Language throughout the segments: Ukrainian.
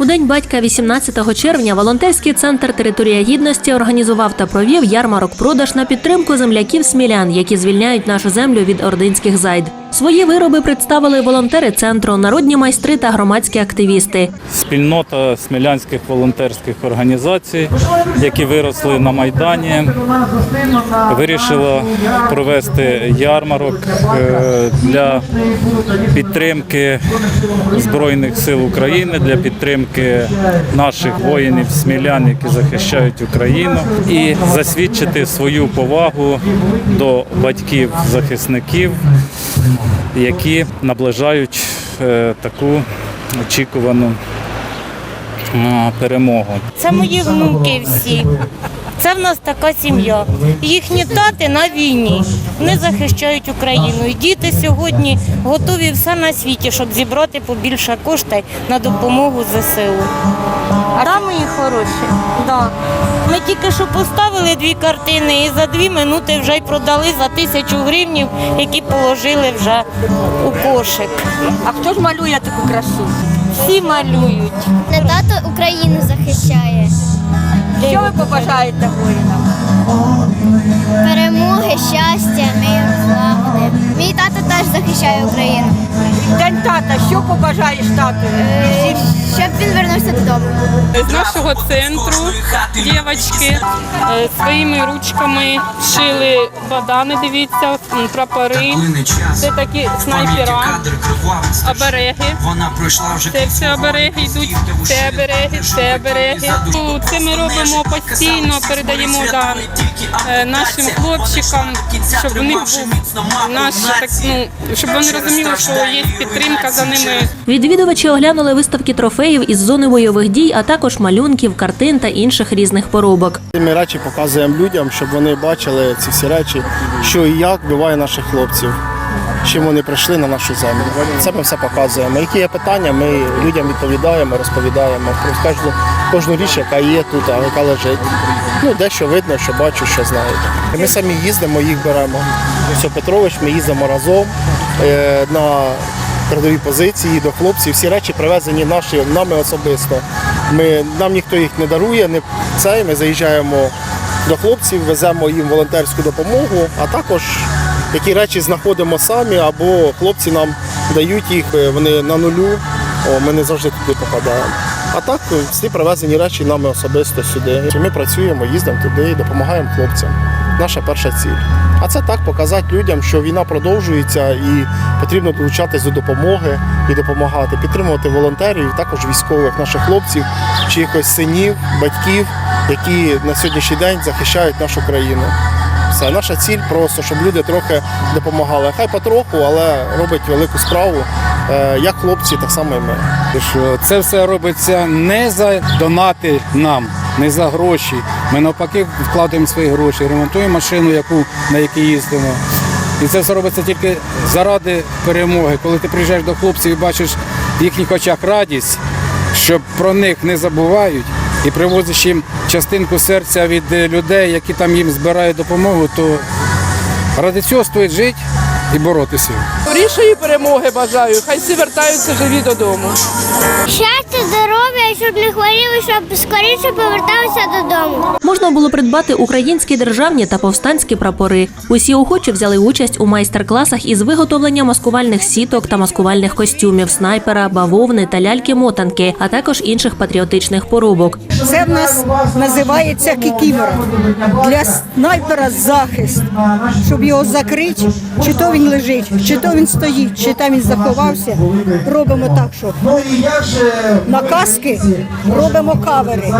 У день батька 18 червня волонтерський центр Територія гідності організував та провів ярмарок-продаж на підтримку земляків смілян, які звільняють нашу землю від ординських зайд. Свої вироби представили волонтери центру, народні майстри та громадські активісти. Спільнота смілянських волонтерських організацій, які виросли на Майдані, вирішила провести ярмарок е, для підтримки Збройних сил України, для підтримки наших воїнів, смілян, які захищають Україну, і засвідчити свою повагу до батьків захисників, які наближають е, таку очікувану е, перемогу. Це мої внуки всі. Це в нас така сім'я. Їхні тати на війні. Вони захищають Україну. І діти сьогодні готові все на світі, щоб зібрати побільше коштів на допомогу ЗСУ. Да, мої хороші. Да. Ми тільки що поставили дві картини і за дві минути вже й продали за тисячу гривнів, які положили вже у кошик. А хто ж малює таку красу? Всі малюють. Не тато Україну захищає. Що ви побажаєте воїнам? Перемоги, щастя, миру, злагоди. Мій тато теж захищає Україну. День тата, що побажаєш тату? Щоб він вернувся додому. з нашого центру дівчатки е, своїми ручками шили бадани, дивіться, прапори. Це такі снайпера, обереги. Вона пройшла вже Це все обереги йдуть, це обереги, це обереги. Ну, Це ми робимо постійно, передаємо да, е, нашим хлопчикам, щоб у них був наш так, ну, щоб вони розуміли, що є підтримка за ними. Відвідувачі оглянули виставки трофеїв із зони бойових дій, а також малюнків, картин та інших різних поробок. Ми речі показуємо людям, щоб вони бачили ці всі речі, що і як буває наших хлопців, чим вони прийшли на нашу землю. Це ми все показуємо. Які є питання, ми людям відповідаємо, розповідаємо про кожну, кожну річ, яка є тут, а яка лежить. Ну, дещо видно, що бачу, що знають. Ми самі їздимо, їх беремо. Петрович, ми їздимо разом е, на передові позиції до хлопців. Всі речі привезені наші, нами особисто. Ми, нам ніхто їх не дарує, не це. Ми заїжджаємо до хлопців, веземо їм волонтерську допомогу, а також які речі знаходимо самі, або хлопці нам дають їх, е, вони на нулю. О, ми не завжди туди попадаємо. А так е, всі привезені речі нами особисто сюди. Ми працюємо, їздимо туди і допомагаємо хлопцям. Наша перша ціль. А це так показати людям, що війна продовжується і потрібно долучатись до допомоги і допомагати, підтримувати волонтерів, також військових наших хлопців, чи якось синів, батьків, які на сьогоднішній день захищають нашу країну. Все, наша ціль просто, щоб люди трохи допомагали. Хай потроху, але робить велику справу. Е, Як хлопці, так само і ми. це все робиться не за донати нам, не за гроші. Ми навпаки вкладаємо свої гроші, ремонтуємо машину, яку, на якій їздимо. І це все робиться тільки заради перемоги. Коли ти приїжджаєш до хлопців і бачиш в їхніх очах радість, що про них не забувають, і привозиш їм частинку серця від е, людей, які там їм збирають допомогу, то ради цього стоїть жити і боротися. Скорішої перемоги бажаю. Хай всі вертаються живі додому. Здоров'я, щоб не хворіли, щоб скоріше поверталися додому. Можна було придбати українські державні та повстанські прапори. Усі охочі взяли участь у майстер-класах із виготовлення маскувальних сіток та маскувальних костюмів, снайпера, бавовни та ляльки-мотанки, а також інших патріотичних поробок. Це в нас називається кікімора. Для снайпера захист, щоб його закрити, чи то він лежить, чи то він стоїть, чи там він заховався. Робимо так, що на каски робимо кавери.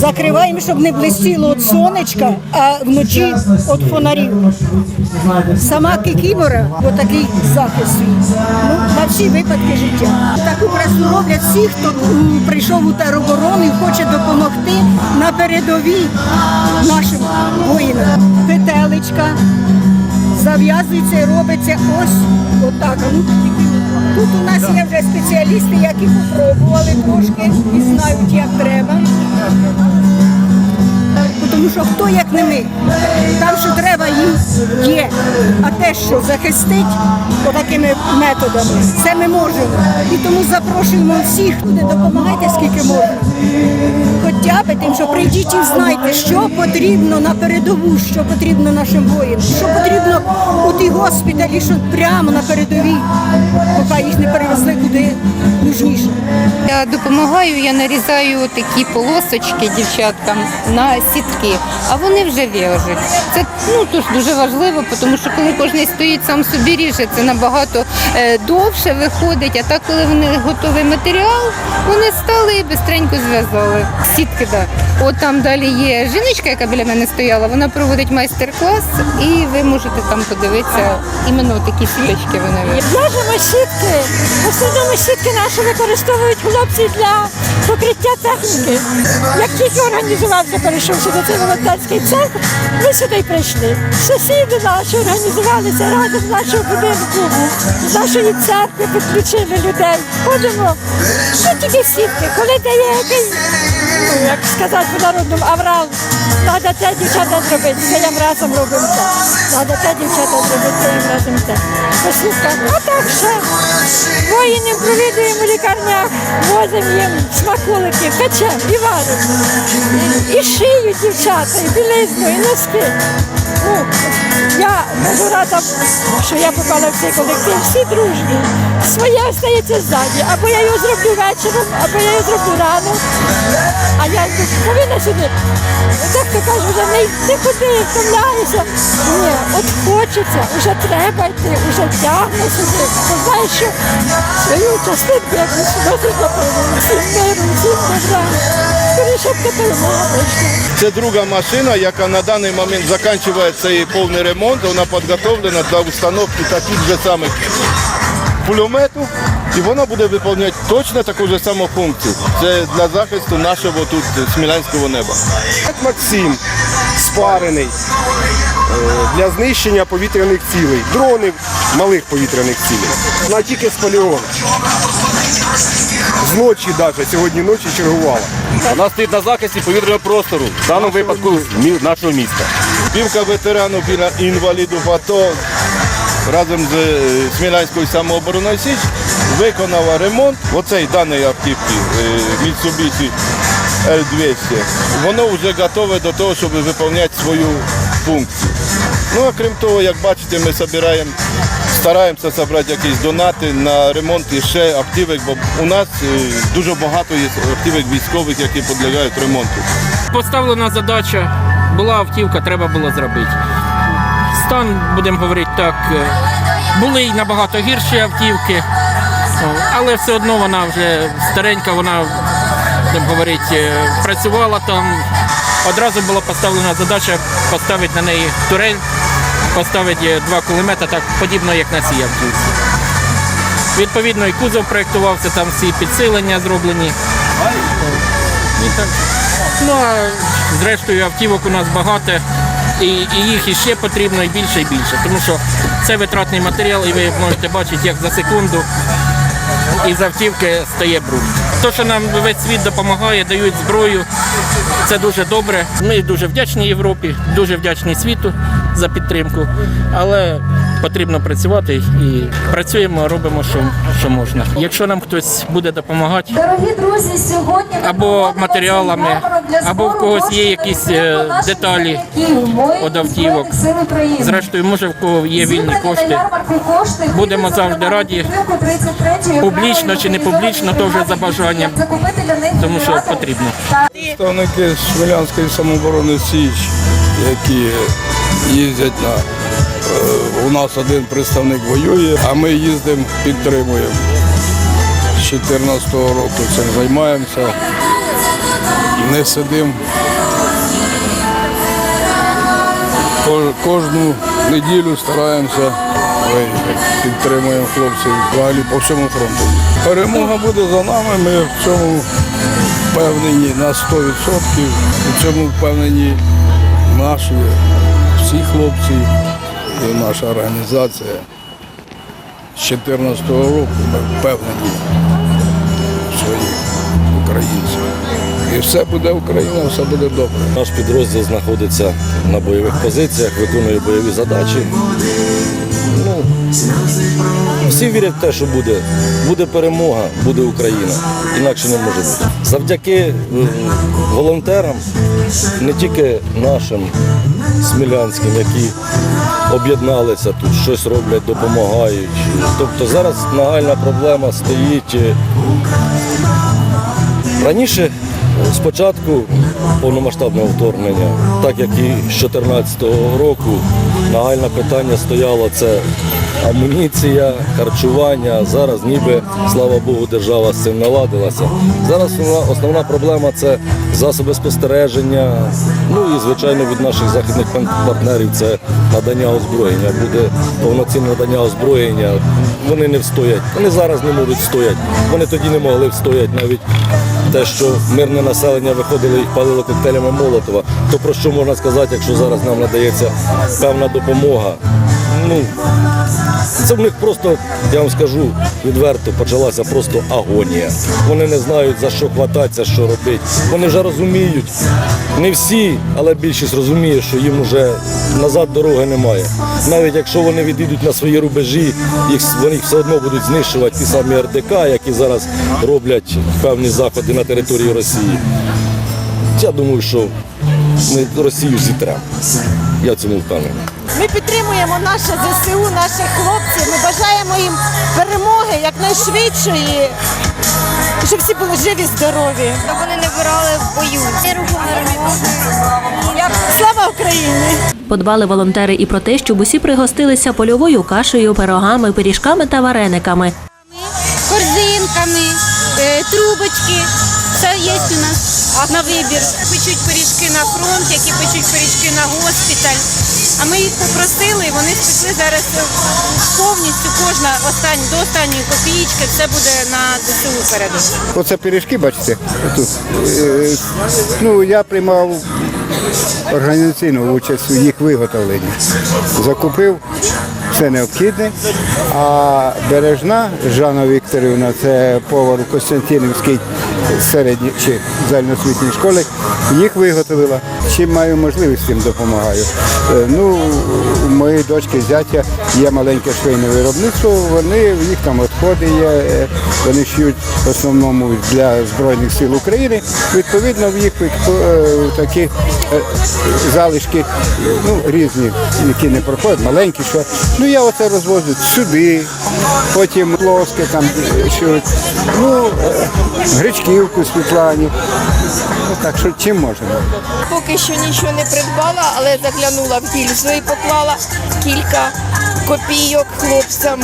Закриваємо, щоб не блистіло від сонечка, а вночі від фонарів. Сама кікімора, отакий захист. Ну, на всі випадки життя. Таку красу роблять всі, хто прийшов у тероборону і хоче допомогти на передовій нашим воїнам. Петелечка зав'язується і робиться ось отак. Ну, Тут у нас є вже спеціалісти, які попробували трошки і знають, як треба. Тому що хто як не ми, там, що треба їм є. А те, що захистить такими методами, це ми можемо. І тому запрошуємо всіх, люди, допомагайте скільки можна. Тим, що прийдіть і знайте, що потрібно на передову, що потрібно нашим воїнам, що потрібно у ті госпіталі, що прямо на передовій, поки їх не перевезли куди нужніше. Я допомагаю, я нарізаю такі полосочки дівчаткам на сітки, а вони вже в'яжуть. Це ну тож дуже важливо, тому що коли кожен стоїть сам собі ріже, це набагато е, довше виходить. А так, коли вони готовий матеріал, вони стали і бистренько зв'язали. Сітки, так. От там далі є жіночка, яка біля мене стояла, вона проводить майстер-клас, і ви можете там подивитися іменно такі сіточки вони. В'яжемо сітки. В основному сітки наші використовують хлопці для покриття техніки. Як тільки організувався, перейшов сюди цей волонтерський центр, ми сюди прийшли. Сусіди наші організувалися разом з нашого будинку, з нашої церкви підключили людей. Ходимо. Ну, тільки сітки. Коли дає якийсь, як сказати народному, аврал, треба те дівчата зробити, це я разом робимо це. Треба те дівчата зробити, це я разом це. Послухка, а так ще. Воїнів провідуємо в лікарнях, возимо їм смаколики, печемо і варимо. І, шиють дівчата, і білизну, і носки. Ну, я дуже рада, що я попала в цей колектив, всі дружні. Своє остається ззаді. Або я його зроблю вечором, або я його зроблю рано. А я ну, повинна сюди. Так то кажу, вже не, не ходи, втомляюся. Ні, от хочеться, вже треба йти, вже тягне сюди. Бо знаєш, що свою частинку якусь досить допомогу. Всім миру, всім добра. Це друга машина, яка на даний момент закінчує цей повний ремонт. Вона підготовлена для установки таких же самих пулеметів. І вона буде виконувати точно таку ж саму функцію. Це для захисту нашого тут смілянського неба. Максим спарений е, для знищення повітряних цілей, дронів малих повітряних цілей. Вона тільки з полігону. Зночі навіть, сьогодні ночі чергувала. Вона стоїть на захисті повітряного простору, в даному випадку мі- нашого міста. Півка ветеранів біля інвалідів АТО разом з е, Смілянською самообороною Січ виконала ремонт. Оцей даної автівки Mitsubishi L200. Воно вже готове до того, щоб виконувати свою функцію. Ну а крім того, як бачите, ми збираємо, стараємося зібрати якісь донати на ремонт і ще автівок, бо у нас е, дуже багато є автівок військових, які підлягають ремонту. Поставлена задача, була автівка, треба було зробити. Стан, будемо говорити так, е, були й набагато гірші автівки, але все одно вона вже старенька, вона, будемо говорити, е, працювала там. Одразу була поставлена задача поставити на неї турель, поставити два кулемета, так подібно, як на цій автівці. Відповідно, і кузов проєктувався, там всі підсилення зроблені. І так. Ну а зрештою автівок у нас багато, і, і їх іще потрібно і більше і більше. Тому що це витратний матеріал, і ви можете бачити, як за секунду із автівки стає бруд. То, що нам весь світ допомагає, дають зброю, це дуже добре. Ми дуже вдячні Європі, дуже вдячні світу за підтримку, але потрібно працювати і працюємо, робимо, що, що можна. Якщо нам хтось буде допомагати, Дорогі друзі, сьогодні Або матеріалами, або в когось є якісь, е, деталі від автівок. Зрештою, може в кого є вільні кошти. кошти Будемо завжди раді. на підтримку 33-ї Публічно чи не публічно, то вже за бажанням. Закупити для них Тому що потрібно. та Представники Смілянської самооборони Січ, які їздять на е, у нас один представник воює, а ми їздимо, підтримуємо. З 2014 року цим займаємося. Не сидимо. Кожну неділю стараємося. Підтримуємо хлопців взагалі по всьому фронту. Перемога буде за нами, ми в цьому впевнені на 100%. У цьому впевнені наші всі хлопці і наша організація. З 2014 року ми впевнені в своїх українців. І все буде Україна, все буде добре. Наш підрозділ знаходиться на бойових позиціях, виконує бойові задачі. Ну, всі вірять в те, що буде. Буде перемога, буде Україна. Інакше не може бути. Завдяки е, волонтерам, не тільки нашим смілянським, які об'єдналися тут, щось роблять, допомагають. Тобто зараз нагальна проблема стоїть. е, Раніше, спочатку повномасштабного вторгнення, так як і з 2014 року, нагальне питання стояло це амуніція, харчування. Зараз ніби, слава Богу, держава з цим наладилася. Зараз основна, проблема це засоби спостереження. Ну і звичайно від наших західних партнерів це надання озброєння. Буде повноцінне надання озброєння. Вони не встоять. Вони зараз не можуть встояти. Вони тоді не могли встояти навіть те, що мирне населення виходило і палило коктейлями Молотова, то про що можна сказати, якщо зараз нам надається певна допомога? Ну, це в них просто, я вам скажу відверто, почалася просто агонія. Вони не знають за що хвататися, що робити. Вони вже розуміють, не всі, але більшість розуміє, що їм вже назад дороги немає. Навіть якщо вони відійдуть на свої рубежі, їх вони все одно будуть знищувати ті самі РДК, які зараз роблять певні заходи на території Росії. Я думаю, що ми Росію зітремо. Я цьому впевнений. Ми підтримуємо наше ЗСУ, наших хлопців. Ми бажаємо їм перемоги якнайшвидшої, щоб всі були живі, здорові. Щоб вони не брали в бою. Слава Україні! Подбали волонтери і про те, щоб усі пригостилися польовою кашею, пирогами, пиріжками та варениками. Корзинками, е, трубочки. Все є у нас на вибір. Печуть пиріжки на фронт, які печуть пиріжки на госпіталь. А ми їх попросили, і вони спекли зараз повністю кожна остань, до останньої копієчки все буде на ДСУ передати. Оце пиріжки, бачите, тут. Е, Ну, я приймав організаційну участь у їх виготовленні. Закупив все необхідне. А бережна Жанна Вікторівна, це повар у Костянтинівській середній чи загальноосвітній школі, їх виготовила. Чим маю можливість, тим допомагаю. Е, Ну, у моєї дочки зятя є маленьке швейне виробництво, вони їх там відходи є, е, вони шиють в основному для Збройних сил України. Відповідно, в їх е, такі е, залишки ну, різні, які не проходять, маленькі, що. Ну я оце розвозю сюди, потім плоски там шиють. Ну, гречківку Світлані. Так що чим можемо. Поки що нічого не придбала, але заглянула в гільзу і поклала кілька копійок хлопцям.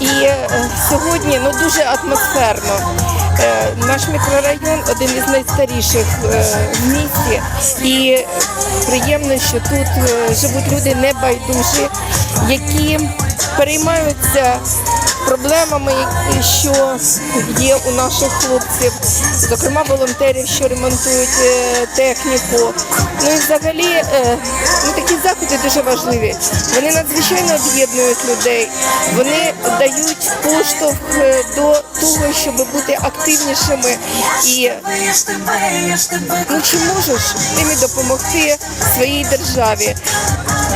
І е, сьогодні ну, дуже атмосферно. Е, наш мікрорайон один із найстаріших е, в місті. І приємно, що тут живуть люди небайдужі, які переймаються проблемами, що є у наших хлопців, зокрема волонтерів, що ремонтують е, техніку. Ну і взагалі е, ну, такі заходи дуже важливі. Вони надзвичайно об'єднують людей. Вони дають поштовх е, до того, щоб бути активнішими і ну, чи можеш тим допомогти своїй державі.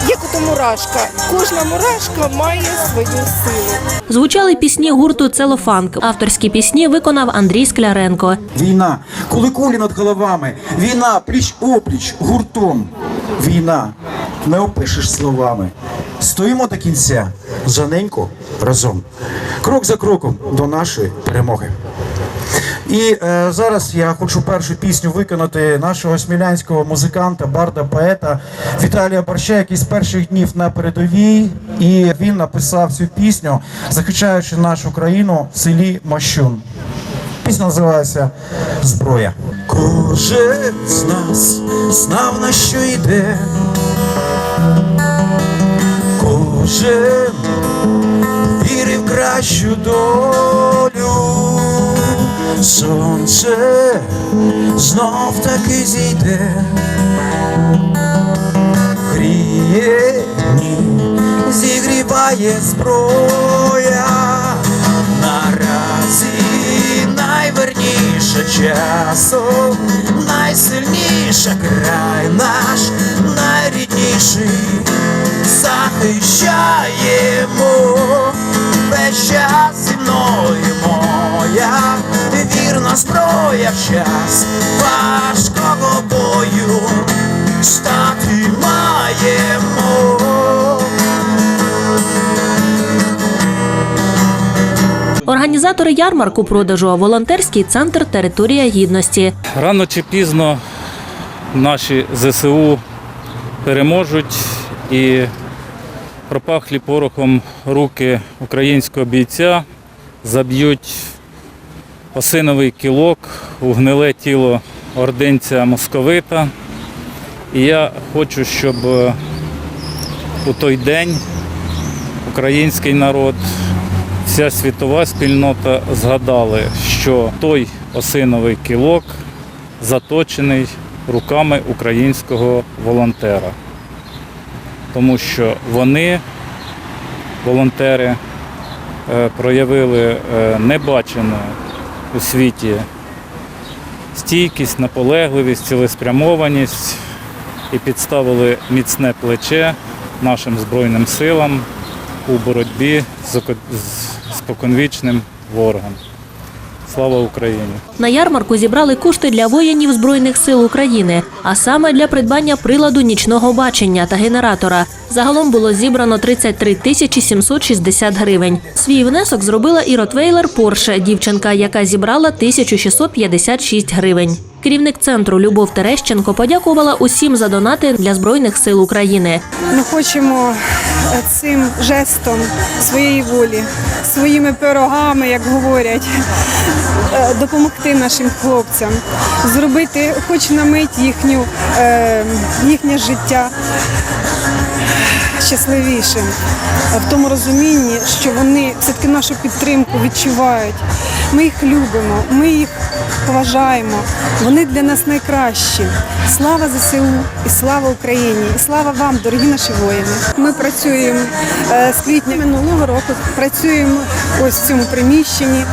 Як ото мурашка. Кожна мурашка має свою силу. Звучали пісні гурту Целофанк. Авторські пісні виконав Андрій Скляренко. Війна, коли кулі над головами, війна пліч опліч, гуртом. Війна не опишеш словами. Стоїмо до кінця, жаненько разом. Крок за кроком до нашої перемоги. І е, зараз я хочу першу пісню виконати нашого смілянського музиканта, барда, поета Віталія Борща, який з перших днів на передовій, і він написав цю пісню, захищаючи нашу країну в селі Мощун. Пісня називається Зброя. Кожен з нас знав на що йде. Кожен вірив кращу долю. Сонце знов таки зійде. Гріє, ні, зігріває зброя. Наразі найверніше часом, найсильніша край час важкого бою стати маємо. Організатори ярмарку продажу волонтерський центр Територія гідності. Рано чи пізно наші ЗСУ переможуть і пропахлі порохом руки українського бійця заб'ють осиновий кілок у гниле тіло ординця московита. І я хочу, щоб е, у той день український народ, вся світова спільнота згадали, що той осиновий кілок заточений руками українського волонтера. Тому що вони, волонтери, е, проявили е, небачену у світі стійкість, наполегливість, цілеспрямованість і підставили міцне плече нашим Збройним силам у боротьбі з око- споконвічним ворогом. Слава Україні! На ярмарку зібрали кошти для воїнів Збройних сил України, а саме для придбання приладу нічного бачення та генератора. Загалом було зібрано 33 тисячі 760 гривень. Свій внесок зробила і Ротвейлер Порше, дівчинка, яка зібрала 1656 гривень. Керівник центру Любов Терещенко подякувала усім за донати для Збройних сил України. Ми хочемо е, цим жестом своєї волі, своїми пирогами, як говорять, е, допомогти нашим хлопцям, зробити хоч на мить їхню, е, їхнє життя щасливішим в тому розумінні, що вони все-таки нашу підтримку відчувають. Ми їх любимо, ми їх поважаємо. Вони для нас найкращі. Слава ЗСУ і слава Україні! І слава вам, дорогі наші воїни. Ми працюємо е, з квітня минулого року. Працюємо ось в цьому приміщенні,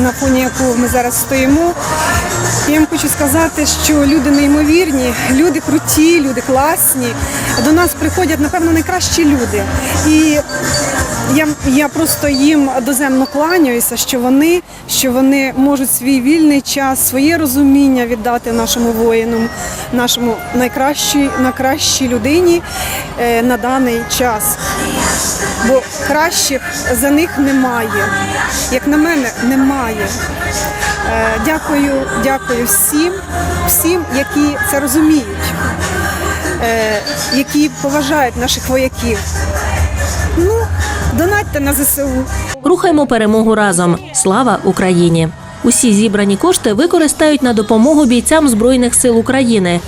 на фоні якого ми зараз стоїмо. Я вам хочу сказати, що люди неймовірні, люди круті, люди класні. До нас приходять, напевно, найкращі люди. І я, я просто їм доземно кланяюся, що вони, що вони можуть свій вільний час, своє розуміння віддати нашому воїну, нашому найкращій, найкращій людині е, на даний час. Бо кращих за них немає. Як на мене, немає. Е, Дякую, дякую всім, всім, які це розуміють, е, які поважають наших вояків. Ну, донатьте на ЗСУ. Рухаймо перемогу разом. Слава Україні! Усі зібрані кошти використають на допомогу бійцям Збройних сил України.